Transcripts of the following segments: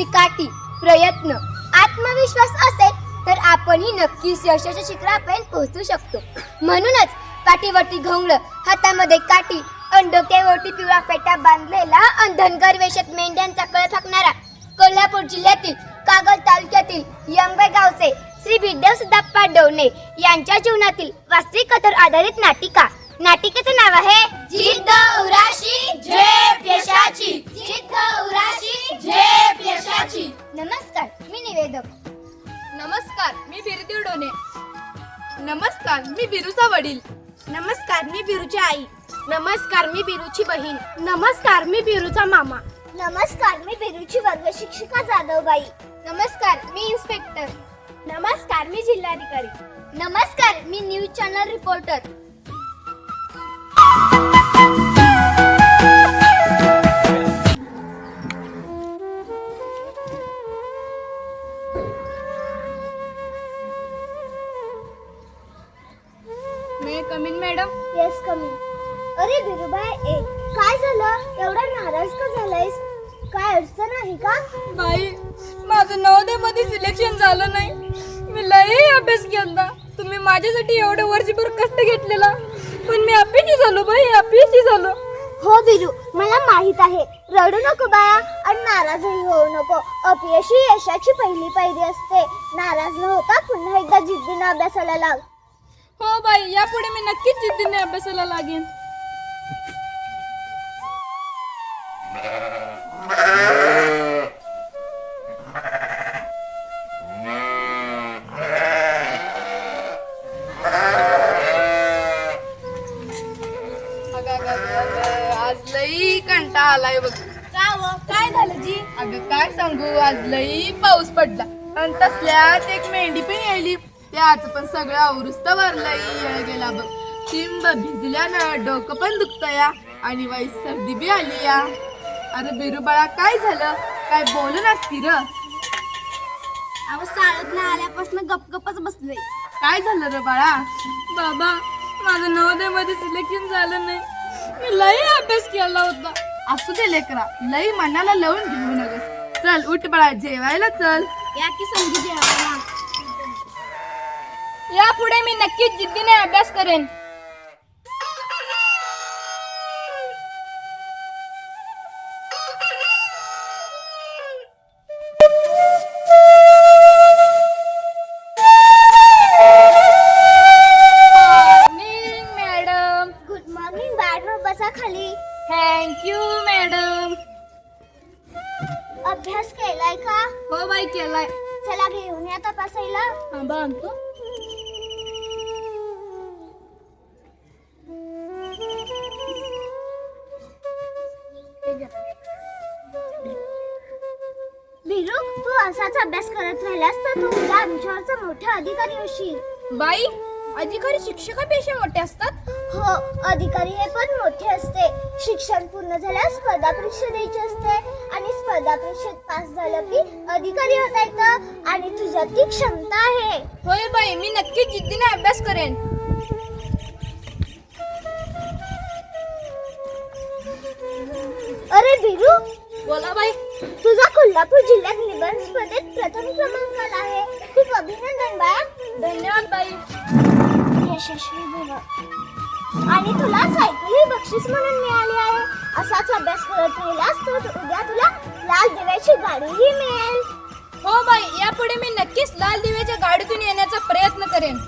चिकाटी प्रयत्न. आत्मविश्वास असेल तर आपणही नक्कीच यशाच्या शिखरापर्यंत पोहोचू शकतो. म्हणूनच पाठीवरती घोंगड हातामध्ये काठी अंडोक्यावरती पिवळा फेटा बांधलेला आणि धनगर वेशात मेंढ्यांचा कळ फाकणारा कोल्हापूर जिल्ह्यातील कागल तालुक्यातील यंबे गावचे श्री विद्यासुद्धा सुद्धाप्पा यांच्या जीवनातील वास्तविकतर आधारित नाटिका नाटिकेचं नाव आहे जिद्द उराशी झेप यशाची जिद्द उराशी झेप यशाची नमस्कार मी निवेदक नमस्कार मी बिरदेव डोने नमस्कार मी बिरूचा वडील नमस्कार मी बिरूची आई नमस्कार मी बिरूची बहीण नमस्कार मी बिरूचा मामा नमस्कार मी बिरूची वर्ग शिक्षिका जाधवबाई नमस्कार मी इन्स्पेक्टर नमस्कार मी जिल्हाधिकारी नमस्कार मी न्यूज चॅनल रिपोर्टर काय झालं? एवढा नाराज का झालायस? काय अडचण आहे का? बाई माझं नवोदयमध्ये सिलेक्शन झालं नाही. मी लई अभ्यास केला तुम्ही माझ्यासाठी एवढं वर्षभर कष्ट घेतलेला. पण मी अपयशी झालो बाई अपयशी झालो. हो बिरू मला माहीत आहे. रडू नको बाया आणि नाराजही होऊ नको. अपयशी यशाची पहिली पायरी असते. नाराज न होता पुन्हा एकदा जिद्दीनं अभ्यासाला लाग. हो बाई यापुढे मी नक्कीच जिद्दीने अभ्यासाला लागेन. अगं काय सांगू? आज लई पाऊस पडला. आणि तसल्यात एक मेंढी पण यायली. त्याच पण सगळं आवरुस्त भरलंय येळ गेला बघ. चिंब भिजल्यानं डोकं पण दुखतं या आणि वाईट सर्दी बी आली या अरे बिरू बाळा काय झालं? काय बोलू नसती र? अहो शाळेत ना आल्यापासून गपगपच बसले काय झालं रे बाळा? बाबा माझं नवोदयमध्ये सिलेक्शन झालं नाही. मी लई अभ्यास केला होता. असू दे लेकरा. लई मनाला लावून घेऊ चल उठ बाळा जेवायला चल. या की संगीत जेवायला. यापुढे मी नक्कीच जिद्दीने अभ्यास करेन. केलाय चला घेऊन या तपासायला. थांबा आणतो भिरू तू असाच अभ्यास करत राहिलास तर तू उद्या आमच्यावरचा मोठा अधिकारी होशील. बाई अधिकारी शिक्षकापेक्षा मोठे असतात? हो अधिकारी हे पण मोठे असते. शिक्षण पूर्ण झाल्यास स्पर्धा परीक्षा द्यायची असते. आणि स्पर्धा परीक्षेत पास झालं की अधिकारी होता येतं आणि तुझ्यात ती क्षमता आहे. होय बाई मी नक्कीच जिद्दीने अभ्यास करेन? अरे भिरू बोला बाई. तुझा कोल्हापूर जिल्ह्यात निबंध स्पर्धेत प्रथम क्रमांक आला आहे. खूप अभिनंदन बाया धन्यवाद बाई. यशस्वी भव आणि तुला सायकल ही बक्षीस म्हणून मिळाली आहे. असाच अभ्यास करत राहिलास तर उद्या तुला लाल दिव्याची गाडीही मिळेल. हो बाई यापुढे मी नक्कीच लाल दिव्याच्या गाडीतून येण्याचा प्रयत्न करेन.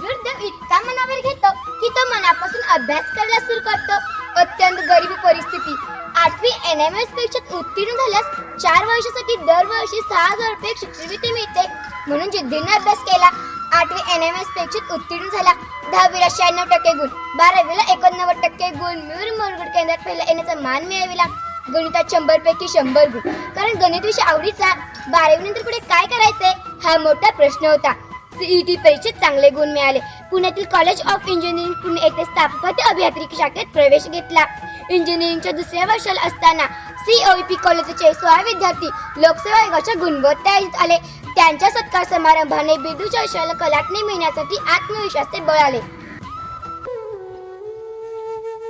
वीरदेव इतका मनावर घेतो की तो मनापासून अभ्यास करायला सुरू करतो. अत्यंत गरीब परिस्थिती. आठवी एन एम एस परीक्षेत उत्तीर्ण झाल्यास चार वर्षासाठी दरवर्षी सहा हजार रुपये शिष्यवृत्ती मिळते. म्हणून जिद्दीने अभ्यास केला. आठवी एन एम एस परीक्षेत उत्तीर्ण झाला. दहावीला शहाण्णव टक्के गुण बारावीला एकोणनव्वद टक्के गुण. मिळून मुरगुड केंद्रात पहिला येण्याचा मान मिळविला. गणितात शंभर पैकी शंभर गुण. कारण गणित विषय आवडीचा बारावी नंतर पुढे काय करायचंय? हा मोठा प्रश्न होता. सीईटी परीक्षेत चांगले गुण मिळाले. पुण्यातील कॉलेज ऑफ इंजिनिअरिंग पुणे येथे स्थापत्य अभियांत्रिकी शाखेत प्रवेश घेतला. इंजिनिअरिंगच्या दुसऱ्या वर्षाला असताना सीओईपी कॉलेजचे सोळा विद्यार्थी लोकसेवा आयोगाच्या गुणवत्ता आले. त्यांच्या सत्कार समारंभाने बिदूच्या यशाला कलाटणी मिळण्यासाठी आत्मविश्वास ते बळाले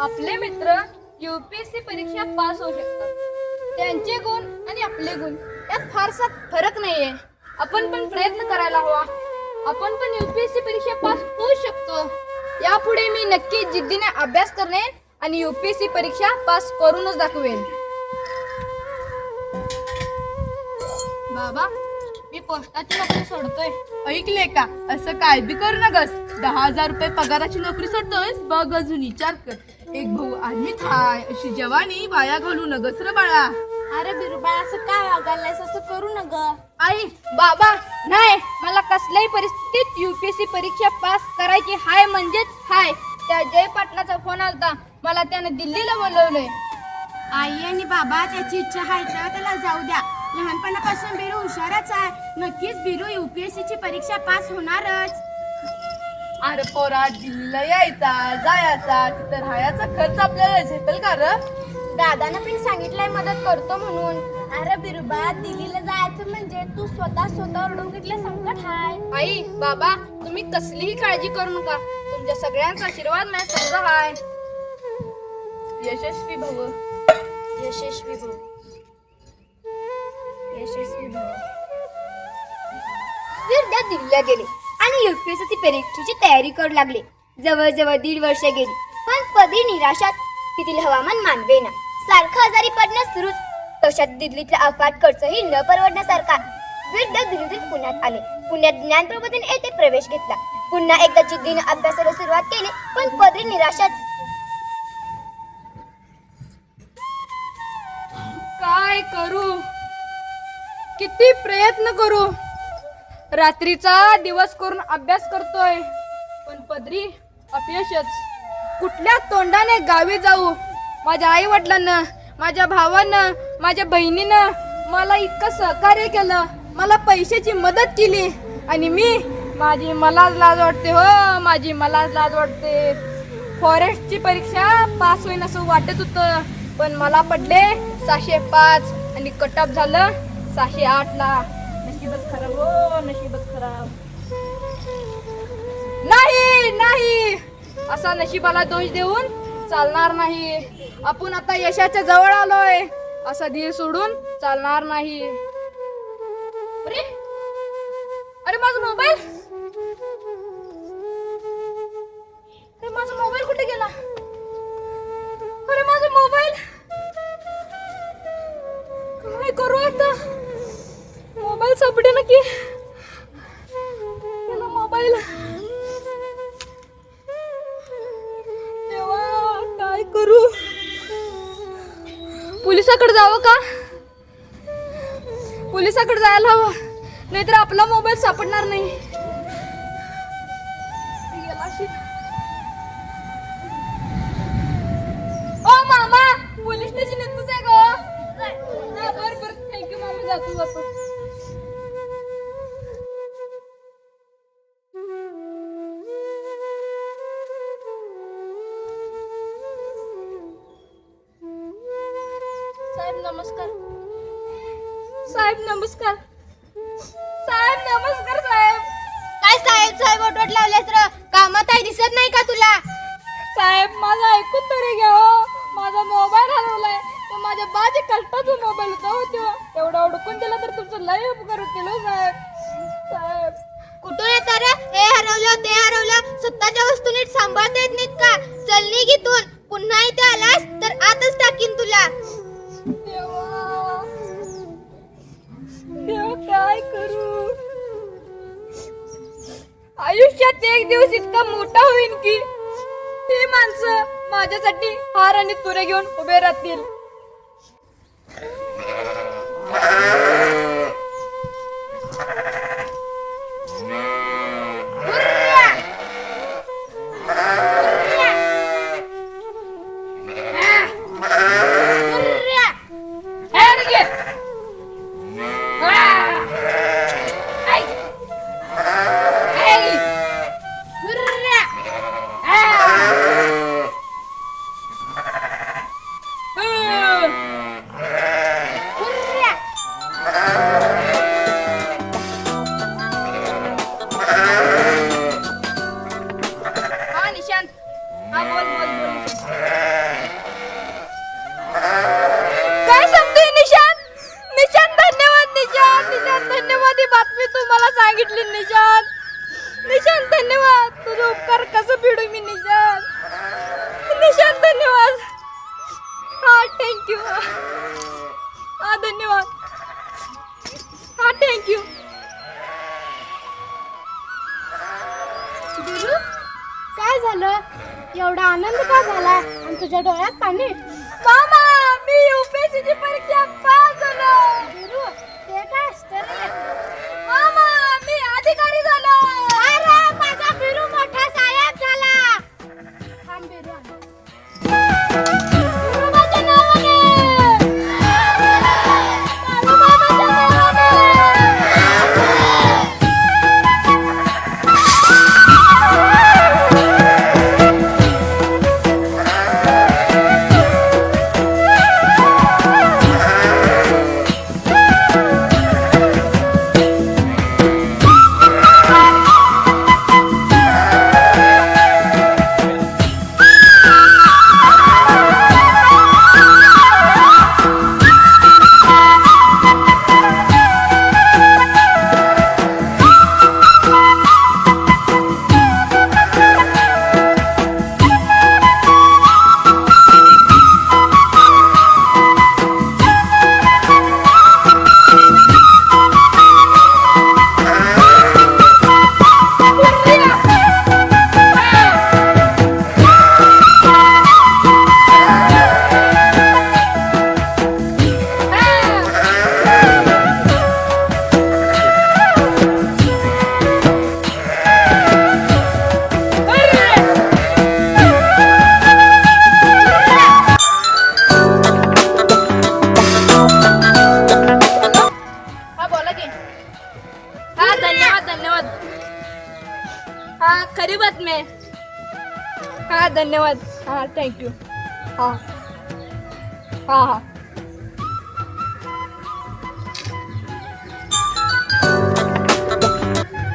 आपले मित्र युपीएससी परीक्षा पास होऊ शकतात. त्यांचे गुण आणि आपले गुण यात फारसा फरक नाहीये. आपण पण प्रयत्न करायला हवा. आपण पण युपीएससी परीक्षा पास होऊ शकतो. यापुढे मी नक्की जिद्दीने अभ्यास करणे आणि युपीएससी परीक्षा पास करूनच दाखवेन. बाबा पोस्टाची नोकरी सोडतोय. ऐकले का? असं काय बी करू नकस दहा हजार रुपये पगाराची नोकरी सोडतोयस? बघ अजून विचार कर. एक भाऊ आर्मीत हाय अशी जवानी वाया घालू नगस रे बाळा. अरे बिरुबा असं काय वागायलायस? असं करू न ग. आई बाबा नाही. मला कसल्याही परिस्थितीत युपीएससी परीक्षा पास करायची हाय म्हणजेच हाय. त्या जय पाटलाचा फोन आलता. मला त्याने दिल्लीला बोलवलंय. आई आणि बाबा त्याची इच्छा आहे तर त्याला जाऊ द्या. लहानपणापासून बिरू हुशारच आहे. नक्कीच बिरू युपीएससी ची परीक्षा पास होणारच. अरे पोरा दिल्लीला यायचा जायचा तिथं राहायचा खर्च आपल्याला झेपेल का र? दादानं पण सांगितलंय मदत करतो म्हणून. अरे बिरुबा दिल्लीला जायचं म्हणजे तू स्वतः स्वतः ओढून घेतलं संकट हाय. आई बाबा तुम्ही कसलीही काळजी करू नका. तुमच्या सगळ्यांचा आशीर्वाद माझ्या समजा हाय यशस्वी भव. यशस्वी भाऊ यशस्वी भाऊ वीरदेव दिल्लीला गेले आणि युपीएससी परीक्षेची तयारी करू लागले जवळजवळ दीड वर्ष गेली पण पदी निराशात तेथील हवामान मानवेना. सारखं आजारी पडणं सुरूच. तशात दिल्लीतला अफाट खर्चही न परवडण्यासारखा. वीरदेव दिल्लीतून पुण्यात आले. पुण्यात ज्ञान प्रबोधन येथे प्रवेश घेतला. पुन्हा एकदा जिद्दीने अभ्यासाला सुरुवात केली पण पदरी निराशाच. काय करू? किती प्रयत्न करू? रात्रीचा दिवस करून अभ्यास करतोय. पण पदरी अपयशच. कुठल्या तोंडाने गावी जाऊ? माझ्या आई वडिलांना माझ्या भावानं माझ्या बहिणीनं मला इतकं सहकार्य केलं. मला पैशाची मदत केली. आणि मी माझी मलाच लाज वाटते हो माझी मलाच लाज वाटते. फॉरेस्टची परीक्षा पास होईन असं वाटत होतं. पण मला पडले सहाशे पाच आणि कटअप झालं. सहाशे आठ ला. नशीबच खराब हो नशीबच खराब नाही नाही. असा नशिबाला दोष देऊन चालणार नाही. आपण आता यशाच्या जवळ आलोय. असा धीर सोडून चालणार नाही. अरे अरे माझा मोबाईल. अरे माझा मोबाईल पोलिसाकडे जायला हवं. नाहीतर आपला मोबाईल सापडणार नाही. गेला ओ मामा पोलीस स्टेशन येतच आहे ग. हा, बरं बरं. थँक्यू मामा. जातो जातो साहेब नमस्कार. साहेब नमस्कार. साहेब नमस्कार साहेब. काय साहेब साहेब ओटवट लावल्यास र कामात आहे दिसत नाही का तुला? साहेब माझा ऐकून तरी घ्या हो. माझा मोबाईल हरवलाय. तो माझ्या बाजे कष्टाचा मोबाईल होता हो तो. एवढा हुडकून दिला तर तुमचं लय उपकार केलं हो, साहेब. साहेब. कुठून येतं रे? हे हरवलं ते हरवलं. स्वतःच्या वस्तू नीट सांभाळता येत नाहीत का? चल निघ इथून पुन्हा इथे आलास तर आतच टाकीन तुला. प्रत्येक एक दिवस इतका मोठा होईल की हे माणसं माझ्यासाठी हार आणि तुरे घेऊन उभे राहतील. थँक्यू गुरु काय झालं? एवढा आनंद का झाला आणि तुझ्या डोळ्यात पाणी? मामा मी यूपीएससीची परीक्षा पास झालो. गुरु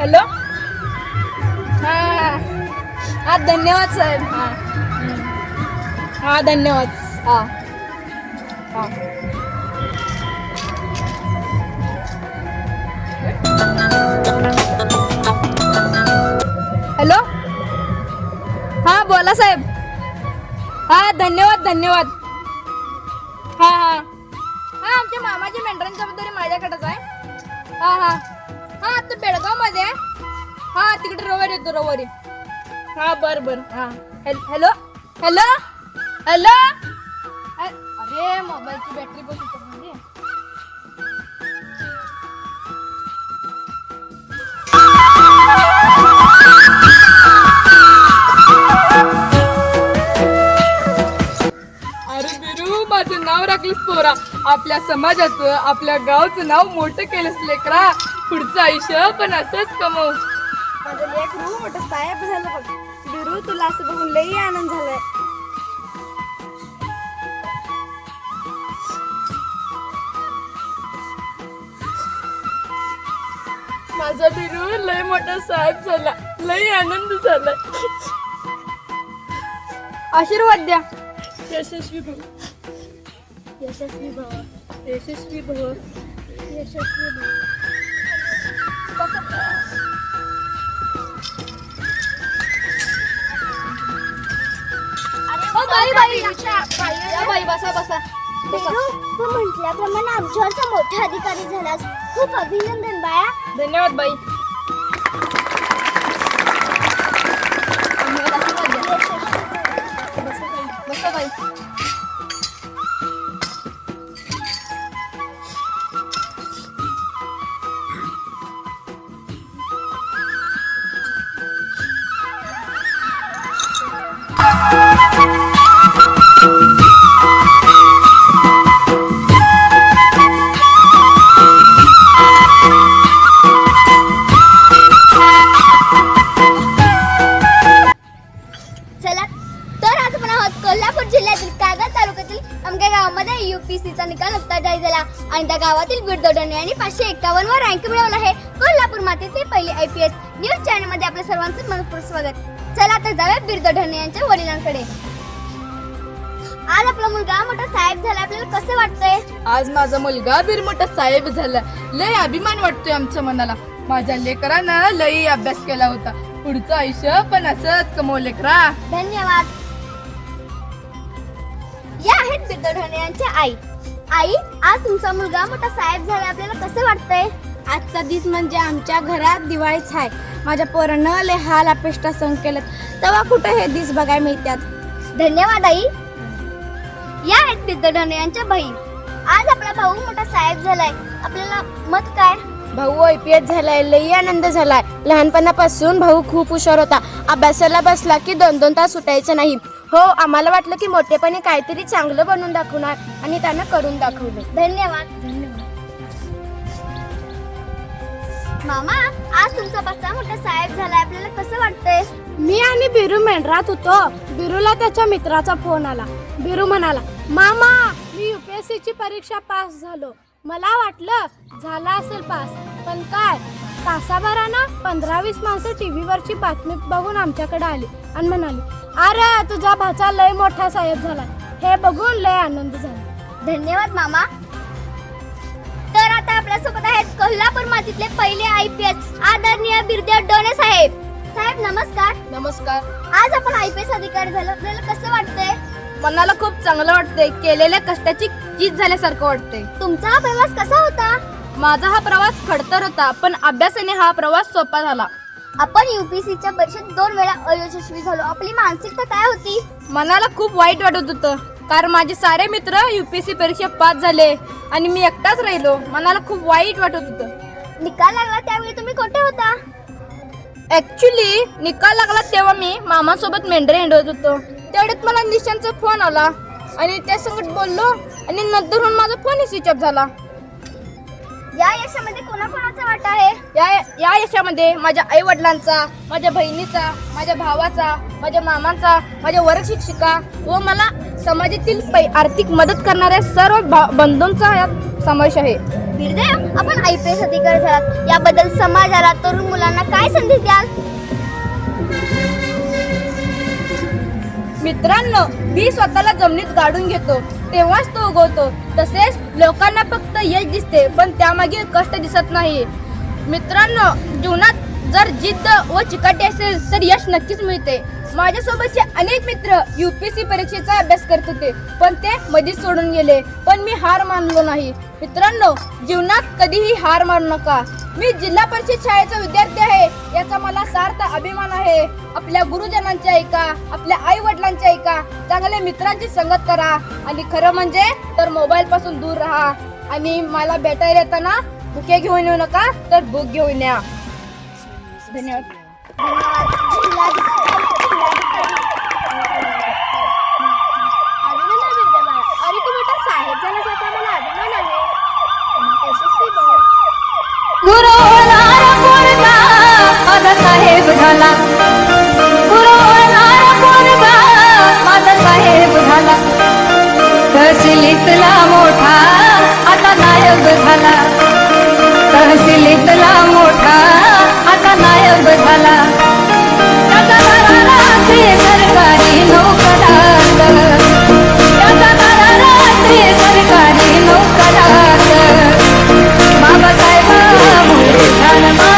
हॅलो? हा. हा धन्यवाद साहेब. हा. हां धन्यवाद. हा. हा. हॅलो? हा बोला साहेब. हा धन्यवाद धन्यवाद. हा हा. हा आमच्या मामाची मेंढरांच्या बद्दल माझ्याकडेच आहे. हा हा. हा आता बेळगावमध्ये हा तिकडे रविवारी येतो रविवारी हा बर बर. हा. Hello- hello? हॅलो? हॅलो अरे मोबाईलची बॅटरी पण उतरली. अरे बिरू माझं नाव राखलीस पोरा. आपल्या समाजाचं आपल्या गावचं नाव मोठं केलंस लेकरा. पुढचं आयुष्य पण असंच कमव. माझं मोठं साहेब झालं बघ. बिरू तुला असं बघून लई आनंद झालाय. माझा बिरू लय मोठा साहेब झाला. लय आनंद झाला. आशीर्वाद द्या. यशस्वी भव. यशस्वी भव. यशस्वी भव. यशस्वी भव. बाई बाई. या बाई बसा बसा. बसा तू म्हटल्याप्रमाणे आमच्यावरचा मोठा अधिकारी झालास. खूप अभिनंदन बाळा. धन्यवाद बाई. गावातील बिरदोडणे यांनी पाचशे एकावन्न वर रँक मिळवला आहे. कोल्हापूर मातेचे पहिले आय पी एस न्यूज चॅनलमध्ये आपल्या सर्वांचं मनपूर्वक स्वागत. चला तर जाऊया बिरदोडणे यांच्या वडिलांकडे. आज आपला मुलगा मोठा साहेब झाला. आपल्याला कसं वाटतंय? आज माझा मुलगा बिरमोठा साहेब झाला. लय अभिमान वाटतोय आमच्या मनाला. माझ्या लेकरानं लई अभ्यास केला होता. पुढचं आयुष्य पण असंच कमव लेकरा. धन्यवाद. या आहेत बिरदोडणे यांच्या आई. आई आज तुमचा मुलगा मोठा साहेब झाला. आपल्याला कसं वाटतंय? आजचा दिस म्हणजे आमच्या घरात दिवाळीच आहे. माझ्या पोरानं लय हाल अपेष्टा संग केलं तेव्हा कुठे हे दिस बघायला मिळतात धन्यवाद आई. या आहेत बिरदोडणे यांच्या बहीण. आज आपला भाऊ मोठा साहेब झालाय. आपल्याला मत काय? भाऊ आय पी एस झालाय लई आनंद झालाय. लहानपणापासून भाऊ खूप हुशार होता. अभ्यासाला बसला की दोन दोन तास सुटायचं नाही. हो आम्हाला वाटलं की मोठेपणी काहीतरी चांगलं बनवून दाखवणार आणि त्यानं करून दाखवलं. धन्यवाद. मामा आज तुमचा बच्चा मोठा साहेब झालाय आपल्याला कसं वाटतंय? मी आणि बिरू मेंढरात होतो. बिरूला त्याच्या मित्राचा फोन आला. बिरू म्हणाला मामा मी युपीएससी ची परीक्षा पास झालो. मला वाटलं झाला असेल पास. पण काय? तासाभरानं पंधरा वीस माणसं टीव्ही वरची बातमी बघून आमच्याकडे आली आणि म्हणाली अरे तुझा भाचा लय मोठा साहेब झाला हे बघून लय आनंद झाला. धन्यवाद मामा. तर आता आपल्यासोबत आहेत कोल्हापूर मातीतले पहिले आय पी एस आदरणीय बिरदेव डोणे साहेब. साहेब नमस्कार. नमस्कार. आज आपण आय पी एस अधिकारी झालो. आपल्याला कसं वाटतंय? मनाला खूप चांगलं वाटतंय. केलेल्या कष्टाची चीज झाल्यासारखं वाटतंय. तुमचा हा प्रवास कसा होता? माझा हा प्रवास खडतर होता पण अभ्यासाने हा प्रवास सोपा झाला. आपण युपीसीच्या परीक्षेत दोन वेळा अयशस्वी झालो. आपली मानसिकता काय होती? मनाला खूप वाईट वाटत होतं कारण माझे सारे मित्र युपीएससी परीक्षा पास झाले आणि मी एकटाच राहिलो. मनाला खूप वाईट वाटत होतं. निकाल लागला त्यावेळी तुम्ही कुठे होता? ऍक्च्युली निकाल लागला तेव्हा मी मामासोबत मेंढरे हिंडत होतो. तेवढ्यात मला निशांचा फोन आला आणि त्या संगत बोललो आणि नंतरहून माझा फोन स्विच ऑफ झाला. या यशामध्ये कोणाकोणाचा वाटा आहे? या या यशामध्ये माझ्या आई वडिलांचा माझ्या बहिणीचा माझ्या भावाचा माझ्या मामांचा माझ्या वर्ग शिक्षिका व मला समाजातील पै आर्थिक मदत करणाऱ्या सर्व बंधूंचा यात समावेश आहे. आपण आय पी एस अधिकारी झालात. याबद्दल समाजाला तरुण मुलांना काय संदेश द्याल? मित्रांनो मी स्वतःला जमिनीत गाडून घेतो. तेव्हाच तो उगवतो. तसेच लोकांना फक्त यश दिसते पण त्यामागे कष्ट दिसत नाही. मित्रांनो जीवनात जर जिद्द व चिकाटी असेल तर यश नक्कीच मिळते. माझ्यासोबतचे अनेक मित्र यू पी सी परीक्षेचा अभ्यास करत होते पण ते मधीच सोडून गेले. पण मी हार मानलो नाही. मित्रांनो जीवनात कधीही हार मानू नका. मी जिल्हा परिषद शाळेचा विद्यार्थी आहे. याचा मला सार्थ अभिमान आहे. आपल्या गुरुजनांच्या ऐका आपल्या आई वडिलांच्या ऐका. चांगल्या मित्रांची संगत करा. आणि खरं म्हणजे तर मोबाईल पासून दूर राहा. आणि मला भेटायला येताना भुके घेऊन येऊ नका तर बुक घेऊन या. धन्यवाद अभिनंदन बिरदेव बाळा. अरे तू मोठा साहेब झाल्यासारखा मला अभिमान आहे यशस्वी बन. गुरु होणार पोरगा माझा साहेब झाला. गुरु होणार पोरगा माझा साहेब झाला. तहसिलीतला मोठा आता नायक झाला. तहसिलीतला Dynamite.